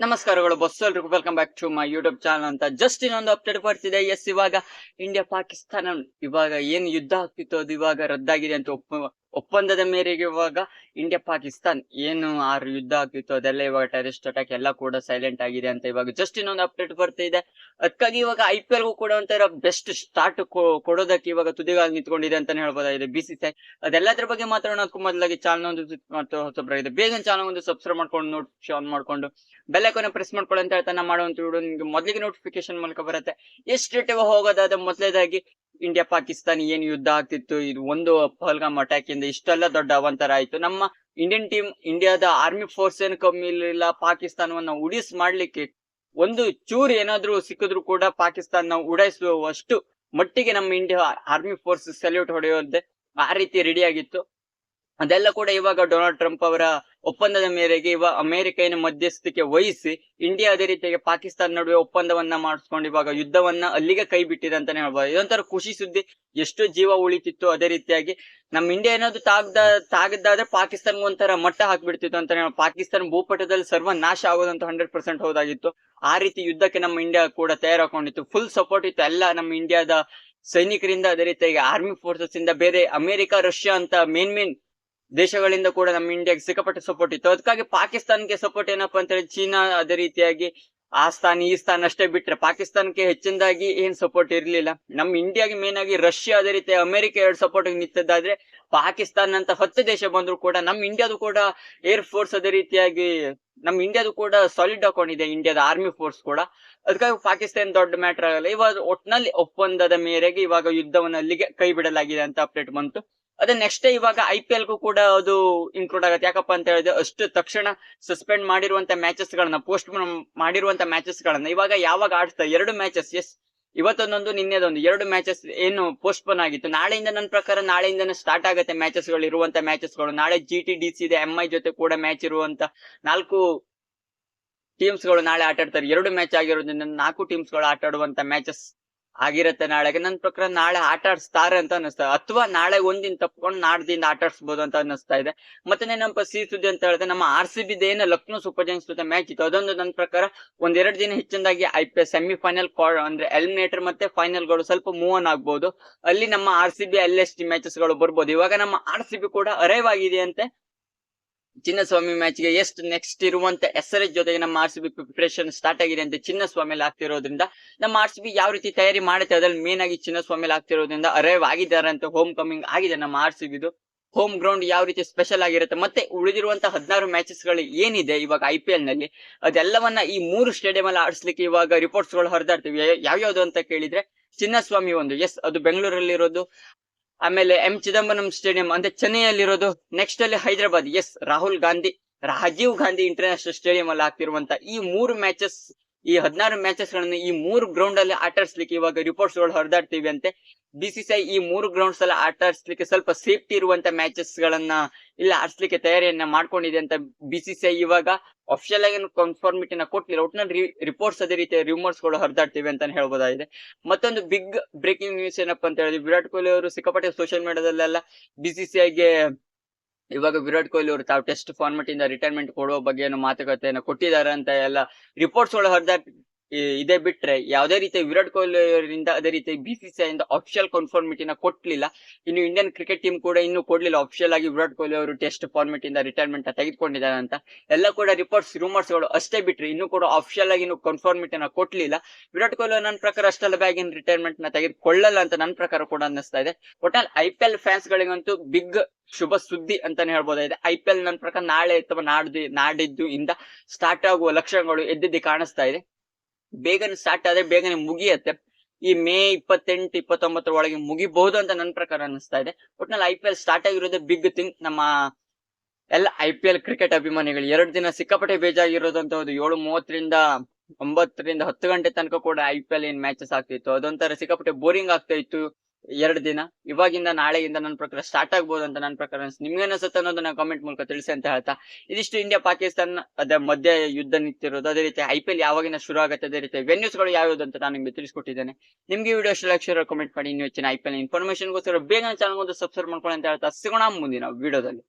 ನಮಸ್ಕಾರಗಳು ಬಸ್ ಎಲ್ರಿಗೂ. Welcome back to my YouTube channel ಅಂತ ಜಸ್ಟ್ ಇನ್ನೊಂದು ಅಪ್ಡೇಟ್ ಬರ್ತಿದೆ. ಎಸ್ ಇವಾಗ ಇಂಡಿಯಾ ಪಾಕಿಸ್ತಾನ ಇವಾಗ ಏನು ಯುದ್ಧ ಆಗ್ತಿತ್ತು ಅದು ಇವಾಗ ರದ್ದಾಗಿದೆ ಅಂತ ಒಪ್ಪ ಒಪ್ಪಂದದ ಮೇರೆಗೆ ಇವಾಗ ಇಂಡಿಯಾ, ಪಾಕಿಸ್ತಾನ್ ಏನು ಆರು ಯುದ್ಧ ಆಗ್ತಿತ್ತು, ಅದೆಲ್ಲ ಇವಾಗ ಟೆರಿಸ್ಟ್ ಅಟ್ಯಾಕ್ ಎಲ್ಲ ಕೂಡ ಸೈಲೆಂಟ್ ಆಗಿದೆ ಅಂತ ಇವಾಗ ಜಸ್ಟ್ ಇನ್ನೊಂದು ಅಪ್ಡೇಟ್ ಬರ್ತಾ ಇದೆ. ಅದಕ್ಕಾಗಿ ಇವಾಗ ಐ ಪಿ ಎಲ್ಗೂ ಕೂಡ ಒಂಥರ ಬೆಸ್ಟ್ ಸ್ಟಾರ್ಟ್ ಕೊಡೋದಕ್ಕೆ ಇವಾಗ ತುದಿಗಾಗಿ ನಿಂತ್ಕೊಂಡಿದೆ ಅಂತಾನೆ ಹೇಳ್ಬೋದಾಗಿದೆ ಬಿ ಸಿ ಸಿ ಅದೆಲ್ಲದ್ರ ಬಗ್ಗೆ ಮಾತಾಡೋದಕ್ಕೂ ಮೊದಲಾಗಿ ಚಾನಲ್ ಒಂದು ಹೊಸಬ್ರಾಗಿದೆ ಬೇಗ ಚಾನಲ್ ಒಂದು ಸಬ್ಸ್ಕ್ರೈಬ್ ಮಾಡ್ಕೊಂಡು ನೋಟಿಫಿಕೇಶನ್ ಆನ್ ಮಾಡ್ಕೊಂಡು ಕೊನೆ ಪ್ರೆಸ್ ಮಾಡ್ಕೊಳ್ಳಿ ಅಂತ ಹೇಳ್ತಾ ನಾ ಮಾಡುವಂತ ವಿಡಿಯೋ ನಿಮ್ಗೆ ಮೊದಲಿಗೆ ನೋಟಿಫಿಕೇಶನ್ ಮೂಲಕ ಬರುತ್ತೆ. ಎಷ್ಟು ರೇಟ್ ಹೋಗೋದಾದ ಮೊದಲೇದಾಗಿ ಇಂಡಿಯಾ ಪಾಕಿಸ್ತಾನ ಏನ್ ಯುದ್ಧ ಆಗ್ತಿತ್ತು? ಇದು ಒಂದು ಪಹಲ್ಗಾಮ್ ಅಟ್ಯಾಕ್ ಇಂದ ಇಷ್ಟೆಲ್ಲ ದೊಡ್ಡ ಅವಂತರ ಆಯ್ತು. ನಮ್ಮ ಇಂಡಿಯನ್ ಟೀಮ್ ಇಂಡಿಯಾದ ಆರ್ಮಿ ಫೋರ್ಸ್ ಏನು ಕಮ್ಮಿ ಇರಲಿಲ್ಲ ಪಾಕಿಸ್ತಾನವನ್ನ ಉಡಿಸ್ ಮಾಡ್ಲಿಕ್ಕೆ ಒಂದು ಚೂರು ಏನಾದ್ರೂ ಸಿಕ್ಕಿದ್ರು ಕೂಡ ಪಾಕಿಸ್ತಾನ ಉಡಾಯಿಸುವಷ್ಟು ಮಟ್ಟಿಗೆ ನಮ್ಮ ಇಂಡಿಯಾ ಆರ್ಮಿ ಫೋರ್ಸ್ ಸೆಲ್ಯೂಟ್ ಹೊಡೆಯುವಂತೆ ಆ ರೀತಿ ರೆಡಿ ಆಗಿತ್ತು. ಅದೆಲ್ಲ ಕೂಡ ಇವಾಗ ಡೊನಾಲ್ಡ್ ಟ್ರಂಪ್ ಅವರ ಒಪ್ಪಂದದ ಮೇರೆಗೆ ಇವಾಗ ಅಮೆರಿಕ ಏನು ಮಧ್ಯಸ್ಥಿಕೆ ವಹಿಸಿ ಇಂಡಿಯಾ ಅದೇ ರೀತಿಯಾಗಿ ಪಾಕಿಸ್ತಾನ ನಡುವೆ ಒಪ್ಪಂದವನ್ನ ಮಾಡಿಸ್ಕೊಂಡು ಇವಾಗ ಯುದ್ಧವನ್ನ ಅಲ್ಲಿಗೆ ಕೈ ಬಿಟ್ಟಿದೆ ಅಂತಾನೆ ಹೇಳ್ಬೋದು. ಇದೊಂಥರ ಖುಷಿ ಸುದ್ದಿ. ಎಷ್ಟು ಜೀವ ಉಳಿತಿತ್ತು ಅದೇ ರೀತಿಯಾಗಿ. ನಮ್ಮ ಇಂಡಿಯಾ ಏನಾದ್ರು ತಾಗ್ದ, ತಾಗದ್ದಾದ್ರೆ ಪಾಕಿಸ್ತಾನ ಒಂಥರ ಮಟ್ಟ ಹಾಕ್ಬಿಡ್ತಿತ್ತು ಅಂತಾನೆ. ಪಾಕಿಸ್ತಾನ ಭೂಪಟದಲ್ಲಿ ಸರ್ವ ನಾಶ ಆಗೋದಂತ ಹಂಡ್ರೆಡ್ ಪರ್ಸೆಂಟ್ ಹೋದಾಗಿತ್ತು. ಆ ರೀತಿ ಯುದ್ಧಕ್ಕೆ ನಮ್ಮ ಇಂಡಿಯಾ ಕೂಡ ತಯಾರಾಕೊಂಡಿತ್ತು. ಫುಲ್ ಸಪೋರ್ಟ್ ಇತ್ತು ಎಲ್ಲ ನಮ್ಮ ಇಂಡಿಯಾದ ಸೈನಿಕರಿಂದ ಅದೇ ರೀತಿಯಾಗಿ ಆರ್ಮಿ ಫೋರ್ಸಸ್ ಇಂದ ಬೇರೆ ಅಮೆರಿಕ, ರಷ್ಯಾ ಅಂತ ಮೇನ್ ಮೇನ್ ದೇಶಗಳಿಂದ ಕೂಡ ನಮ್ಮ ಇಂಡಿಯಾಗೆ ಸಿಕ್ಕಾಪಟ್ಟೆ ಸಪೋರ್ಟ್ ಇತ್ತು. ಅದಕ್ಕಾಗಿ ಪಾಕಿಸ್ತಾನಕ್ಕೆ ಸಪೋರ್ಟ್ ಏನಪ್ಪಾ ಅಂತ ಹೇಳಿ ಚೀನಾ ಅದೇ ರೀತಿಯಾಗಿ ಆ ಸ್ಥಾನ, ಈ ಸ್ಥಾನ ಅಷ್ಟೇ ಬಿಟ್ರೆ ಪಾಕಿಸ್ತಾನಕ್ಕೆ ಹೆಚ್ಚಿನದಾಗಿ ಏನ್ ಸಪೋರ್ಟ್ ಇರ್ಲಿಲ್ಲ. ನಮ್ಮ ಇಂಡಿಯಾಗೆ ಮೇನ್ ಆಗಿ ರಷ್ಯಾ ಅದೇ ರೀತಿ ಅಮೆರಿಕ ಎರಡು ಸಪೋರ್ಟ್ ನಿಂತದ್ದಾದ್ರೆ ಪಾಕಿಸ್ತಾನ ಅಂತ ಹತ್ತು ದೇಶ ಬಂದ್ರು ಕೂಡ ನಮ್ಮ ಇಂಡಿಯಾದು ಕೂಡ ಏರ್ ಫೋರ್ಸ್ ಅದೇ ರೀತಿಯಾಗಿ ನಮ್ಮ ಇಂಡಿಯಾದು ಕೂಡ ಸಾಲಿಡ್ ಹಾಕೊಂಡಿದೆ, ಇಂಡಿಯಾದ ಆರ್ಮಿ ಫೋರ್ಸ್ ಕೂಡ. ಅದಕ್ಕಾಗಿ ಪಾಕಿಸ್ತಾನ ದೊಡ್ಡ ಮ್ಯಾಟರ್ ಆಗಲ್ಲ. ಇವಾಗ ಒಟ್ನಲ್ಲಿ ಒಪ್ಪಂದದ ಮೇರೆಗೆ ಇವಾಗ ಯುದ್ಧವನ್ನು ಅಲ್ಲಿಗೆ ಕೈ ಬಿಡಲಾಗಿದೆ ಅಂತ ಅಪ್ಡೇಟ್ ಬಂತು. ಅದೇ ನೆಕ್ಸ್ಟ್ ಇವಾಗ ಐ ಪಿ ಎಲ್ಗೂ ಕೂಡ ಅದು ಇನ್ಕ್ಲೂಡ್ ಆಗುತ್ತೆ. ಯಾಕಪ್ಪ ಅಂತ ಹೇಳಿದ್ರೆ ಅಷ್ಟು ತಕ್ಷಣ ಸಸ್ಪೆಂಡ್ ಮಾಡಿರುವಂತ ಮ್ಯಾಚಸ್ ಗಳನ್ನ ಪೋಸ್ಟ್ ಮಾಡಿರುವಂತ ಮ್ಯಾಚಸ್ ಗಳನ್ನ ಇವಾಗ ಯಾವಾಗ ಆಡ್ತಾ ಎರಡು ಮ್ಯಾಚಸ್ ಎಸ್ ಇವತ್ತೊಂದೊಂದು, ನಿನ್ನೆದೊಂದು, ಎರಡು ಮ್ಯಾಚಸ್ ಏನು ಪೋಸ್ಟ್ಪೋನ್ ಆಗಿತ್ತು. ನಾಳೆಯಿಂದ ನನ್ನ ಪ್ರಕಾರ ನಾಳೆಯಿಂದನೇ ಸ್ಟಾರ್ಟ್ ಆಗುತ್ತೆ ಮ್ಯಾಚಸ್ಗಳು, ಇರುವಂತ ಮ್ಯಾಚಸ್ಗಳು. ನಾಳೆ ಜಿ ಟಿ ಡಿ ಸಿ ಇದೆ ಎಂ ಐ ಜೊತೆ ಕೂಡ ಮ್ಯಾಚ್ ಇರುವಂತ ನಾಲ್ಕು ಟೀಮ್ಸ್ಗಳು ನಾಳೆ ಆಟ ಆಡ್ತಾರೆ ಎರಡು ಮ್ಯಾಚ್ ಆಗಿರೋದ್ರಿಂದ ನಾಲ್ಕು ಟೀಮ್ಸ್ಗಳು ಆಟ ಆಡುವಂತ ಮ್ಯಾಚಸ್ ಆಗಿರತ್ತೆ ನಾಳೆಗೆ ನನ್ನ ಪ್ರಕಾರ ನಾಳೆ ಆಟ ಆಡಿಸ್ತಾರೆ ಅಂತ ಅನಿಸ್ತಾ ಅಥವಾ ನಾಳೆ ಒಂದಿನ ತಪ್ಕೊಂಡು ನಾಡ್ದಿಂದ ಆಟ ಆಡಿಸ್ಬೋದು ಅಂತ ಅನಿಸ್ತಾ ಇದೆ. ಮತ್ತೆ ನಮ್ಮ ಸಿ ಸುದ್ದಿ ಅಂತ ಹೇಳಿದ್ರೆ ನಮ್ಮ ಆರ್ ಸಿ ಬಿ ಏನು ಲಕ್ನೋ ಸೂಪರ್ ಜೈನ್ಸ್ ಜೊತೆ ಮ್ಯಾಚ್ ಇತ್ತು. ಅದೊಂದು ನನ್ನ ಪ್ರಕಾರ ಒಂದೆರಡು ದಿನ ಹೆಚ್ಚಿನದಾಗಿ ಐ ಪಿ ಎಸ್ ಸೆಮಿಫೈನಲ್ ಅಂದ್ರೆ ಎಲಿಮಿನೇಟರ್ ಮತ್ತೆ ಫೈನಲ್ಗಳು ಸ್ವಲ್ಪ ಮೂವ್ ಆನ್ ಆಗ್ಬಹುದು ಅಲ್ಲಿ ನಮ್ಮ R C B L S T ಮ್ಯಾಚಸ್ಗಳು ಬರ್ಬೋದು. ಇವಾಗ ನಮ್ಮ ಆರ್ ಸಿ ಬಿ ಕೂಡ ಅರೈವ್ ಆಗಿದೆ ಅಂತೆ. ಚಿನ್ನಸ್ವಾಮಿ ಮ್ಯಾಚ್ಗೆ ಎಷ್ಟು ನೆಕ್ಸ್ಟ್ ಇರುವಂತ ಎಸ್ ಆರ್ ಎಸ್ ಜೊತೆಗೆ ನಮ್ಮ R C B preparation start ಆಗಿದೆ ಅಂತ ಚಿನ್ನಸ್ವಾಮಿಯಲ್ಲಿ ಆಗ್ತಿರೋದ್ರಿಂದ, ನಮ್ಮ ಆರ್ ಸಿ ಯಾವ ರೀತಿ ತಯಾರಿ ಮಾಡುತ್ತೆ ಅದ್ರಲ್ಲಿ ಮೇನ್ ಆಗಿ ಚಿನ್ನಸ್ವಾಮಿಯಲ್ಲಿ ಆಗ್ತಿರೋದ್ರಿಂದ ಅರೈವ್ ಆಗಿದ್ದಾರೆ ಅಂತ ಹೋಮ್ ಕಮಿಂಗ್ ಆಗಿದೆ ನಮ್ಮ ಆರ್ ಸಿ ಹೋಮ್ ಗ್ರೌಂಡ್ ಯಾವ ರೀತಿ ಸ್ಪೆಷಲ್ ಆಗಿರುತ್ತೆ, ಮತ್ತೆ ಉಳಿದಿರುವಂತ ಹದಿನಾರು ಮ್ಯಾಚಸ್ಗಳು ಏನಿದೆ ಇವಾಗ ಐ ಪಿ ಎಲ್ನಲ್ಲಿ, ಅದೆಲ್ಲವನ್ನ ಈ ಮೂರು ಸ್ಟೇಡಿಯಂ ಅಲ್ಲಿ ಆಡಿಸ್ಲಿಕ್ಕೆ ಇವಾಗ ರಿಪೋರ್ಟ್ಸ್ಗಳು ಹೊರದಾಡ್ತೀವಿ. ಯಾವ್ಯಾವ್ದು ಅಂತ ಕೇಳಿದ್ರೆ ಚಿನ್ನಸ್ವಾಮಿ ಒಂದು ಎಸ್ ಅದು ಬೆಂಗಳೂರಲ್ಲಿ ಇರೋದು ಆಮೇಲೆ ಎಂ ಚಿದಂಬರಂ ಸ್ಟೇಡಿಯಂ ಅಂದ್ರೆ ಚೆನ್ನೈಯಲ್ಲಿರೋದು ನೆಕ್ಸ್ಟ್ ಅಲ್ಲಿ Hyderabad. Yes Rahul Gandhi, Rajiv Gandhi international stadium ಅಲ್ಲಿ ಆಗ್ತಿರುವಂತ ಈ ಮೂರು ಮ್ಯಾಚಸ್ ಈ ಹದಿನಾರು ಮ್ಯಾಚಸ್ಗಳನ್ನು ಈ ಮೂರು ಗ್ರೌಂಡ್ ಅಲ್ಲಿ ಆಟ ಆಡಿಸ್ಲಿಕ್ಕೆ ಇವಾಗ ರಿಪೋರ್ಟ್ಸ್ಗಳು ಹೊರದಾಡ್ತೀವಿ ಅಂತೆ. ಬಿಸಿಸಿಐ ಈ ಮೂರು ಗ್ರೌಂಡ್ಸ್ ಅಲ್ಲಿ ಆಟ ಆಡಿಸ್ಲಿಕ್ಕೆ ಸ್ವಲ್ಪ ಸೇಫ್ಟಿ ಇರುವಂತ ಮ್ಯಾಚಸ್ ಗಳನ್ನ ಇಲ್ಲ ಆಡಿಸ್ಲಿಕ್ಕೆ ತಯಾರಿಯನ್ನ ಮಾಡ್ಕೊಂಡಿದೆ ಅಂತ ಬಿಸಿಸಿಐ ಇವಾಗ ಅಫಿಷಿಯಲ್ ಆಗಿ ಕನ್ಫರ್ಮಿಟಿನ ಕೊಟ್ಟಿಲ್ಲ. ಒಟ್ಟಿನಲ್ಲಿ ರಿಪೋರ್ಟ್ಸ್ ಅದೇ ರೀತಿ ರೂಮರ್ಸ್ಗಳು ಹರಿದಾಡ್ತೀವಿ ಅಂತ ಹೇಳ್ಬೋದಾಗಿದೆ. ಮತ್ತೊಂದು ಬಿಗ್ ಬ್ರೇಕಿಂಗ್ ನ್ಯೂಸ್ ಏನಪ್ಪಾ ಅಂತ ಹೇಳಿದ್ರೆ ವಿರಾಟ್ ಕೊಹ್ಲಿ ಅವರು ಸಿಕ್ಕಾಪಟ್ಟೆ ಸೋಷಿಯಲ್ ಮೀಡಿಯಾದಲ್ಲೆಲ್ಲ ಬಿಸಿಸಿಐಗೆ ಇವಾಗ ವಿರಾಟ್ ಕೊಹ್ಲಿ ಅವರು ತಾವು ಟೆಸ್ಟ್ ಫಾರ್ಮೆಟ್ ಇಂದ ರಿಟೈರ್ಮೆಂಟ್ ಕೊಡುವ ಬಗ್ಗೆ ಏನು ಮಾತುಕತೆಯನ್ನು ಕೊಟ್ಟಿದ್ದಾರೆ ಅಂತ ಎಲ್ಲ ರಿಪೋರ್ಟ್ಸ್ಗಳು ಹರಿದಾಡ್ ಇದೇ ಬಿಟ್ರೆ ಯಾವುದೇ ರೀತಿ ವಿರಾಟ್ ಕೊಹ್ಲಿ ಅವರಿಂದ ಅದೇ ರೀತಿ ಬಿಸಿಸಿಐ ಇಂದ ಅಫಿಷಿಯಲ್ ಕನ್ಫರ್ಮಿಟಿನ ಕೊಟ್ಲಿಲ್ಲ. ಇನ್ನು ಇಂಡಿಯನ್ ಕ್ರಿಕೆಟ್ ಟೀಮ್ ಕೂಡ ಇನ್ನು ಕೊಡ್ಲಿಲ್ಲ. ಅಫಿಷಿಯಲ್ ಆಗಿ ವಿರಾಟ್ ಕೊಹ್ಲಿ ಅವರು ಟೆಸ್ಟ್ ಫಾರ್ಮೆಟ್ ಇಂದ ರಿಟೈರ್ಮೆಂಟ್ ತೆಗೆದುಕೊಂಡಿದ್ದಾರೆ ಅಂತ. ಎಲ್ಲ ಕೂಡ ರಿಪೋರ್ಟ್ಸ್ ರೂಮರ್ಸ್ಗಳು ಅಷ್ಟೇ ಬಿಟ್ರೆ ಇನ್ನು ಕೂಡ ಅಫಿಷಿಯಲ್ ಆಗಿ ಇನ್ನು ಕನ್ಫರ್ಮಿಟಿ ನ ಕೊಟ್ಲಿಲ್ಲ. ವಿರಾಟ್ ಕೊಹ್ಲಿ ನನ್ನ ಪ್ರಕಾರ ಅಷ್ಟೆಲ್ಲ ಬ್ಯಾಗ್ ಇನ್ ರಿಟೈರ್ಮೆಂಟ್ನ ತೆಗೆದುಕೊಳ್ಳಲ್ಲ ಅಂತ ನನ್ನ ಪ್ರಕಾರ ಕೂಡ ಅನ್ನಿಸ್ತಾ ಇದೆ. ಒಟ್ನಲ್ಲಿ ಐ ಪಿ ಎಲ್ ಫ್ಯಾನ್ಸ್ ಗಳಿಗಂತೂ ಬಿಗ್ ಶುಭ ಸುದ್ದಿ ಅಂತಾನೆ ಹೇಳ್ಬೋದಾಗಿದೆ. ಐ ಪಿ ಎಲ್ ನನ್ನ ಪ್ರಕಾರ ನಾಳೆ ಅಥವಾ ನಾಡ್ದು, ನಾಡಿದ್ದು ಇಂದ ಸ್ಟಾರ್ಟ್ ಆಗುವ ಲಕ್ಷಣಗಳು ಎದ್ದಿದ್ದು ಕಾಣಿಸ್ತಾ ಇದೆ. ಬೇಗನೆ ಸ್ಟಾರ್ಟ್ ಆದ್ರೆ ಬೇಗನೆ ಮುಗಿಯತ್ತೆ. ಈ ಮೇ ಇಪ್ಪತ್ತೆಂಟು ಇಪ್ಪತ್ತೊಂಬತ್ತರ ಒಳಗೆ ಮುಗಿಬಹುದು ಅಂತ ನನ್ನ ಪ್ರಕಾರ ಅನಿಸ್ತಾ ಇದೆ. ಒಟ್ನಲ್ಲಿ ಐ ಪಿ ಎಲ್ ಸ್ಟಾರ್ಟ್ ಆಗಿರೋದು ಬಿಗ್ ಥಿಂಗ್ ನಮ್ಮ ಎಲ್ಲ ಐ ಪಿ ಎಲ್ ಕ್ರಿಕೆಟ್ ಅಭಿಮಾನಿಗಳು. ಎರಡು ದಿನ ಸಿಕ್ಕಾಪಟ್ಟೆ ಬೇಜಾಗಿರೋದಂತ ಒಂದು ಏಳು ಮೂವತ್ತರಿಂದ ಒಂಬತ್ತರಿಂದ ಹತ್ತು ಗಂಟೆ ತನಕ ಕೂಡ ಐ ಪಿ ಎಲ್ ಏನ್ ಮ್ಯಾಚಸ್ ಆಗ್ತಿತ್ತು ಅದೊಂಥರ ಸಿಕ್ಕಾಪಟ್ಟೆ ಬೋರಿಂಗ್ ಆಗ್ತಾ ಇತ್ತು. ಎರಡು ದಿನ. ಇವಾಗಿಂದ ನಾಳೆಯಿಂದ ನನ್ನ ಪ್ರಕಾರ ಸ್ಟಾರ್ಟ್ ಆಗ್ಬೋದು ಅಂತ ನನ್ನ ಪ್ರಕಾರ ನಿಮ್ಗೆ ಅನಿಸುತ್ತೆ ಅನ್ನೋದನ್ನ ಕಾಮೆಂಟ್ ಮೂಲಕ ತಿಳಿಸಿ ಅಂತ ಹೇಳ್ತಾ. ಇದಿಷ್ಟು ಇಂಡಿಯಾ ಪಾಕಿಸ್ತಾನ ಅದೇ ಮಧ್ಯ ಯುದ್ಧ ನಿಂತಿರೋದು. ಅದೇ ರೀತಿ ಐ ಪಿ ಯಾವಾಗಿನ ಶುರು ಆಗುತ್ತೆ, ಅದೇ ರೀತಿ ವೆನ್ಯೂಸ್ಗಳು ಯಾವ್ದು ಅಂತ ನಾನು ನಿಮ್ಗೆ ತಿಳಿಸ್ಕೊಟ್ಟಿದ್ದೇನೆ. ನಿಮ್ಗೆ ವಿಡಿಯೋ ಲಕ್ಷ ಕಾಮೆಂಟ್ ಮಾಡಿ. ಇನ್ನು ಹೆಚ್ಚಿನ ಐ ಪಿ ಎಲ್ ಇನ್ಫಾರ್ಮೇಶನ್ಗೋಸ್ಕರ ಬೇಗ ಚಾನಲ್ ಒಂದು ಸಬ್ಸ್ಕ್ರೈಬ್ ಮಾಡ್ಕೊಳ್ಳಿ ಅಂತ ಹೇಳ್ತಾ. ಸಿಗೋಣ ಮುಂದಿನ ವಿಡಿಯೋದಲ್ಲಿ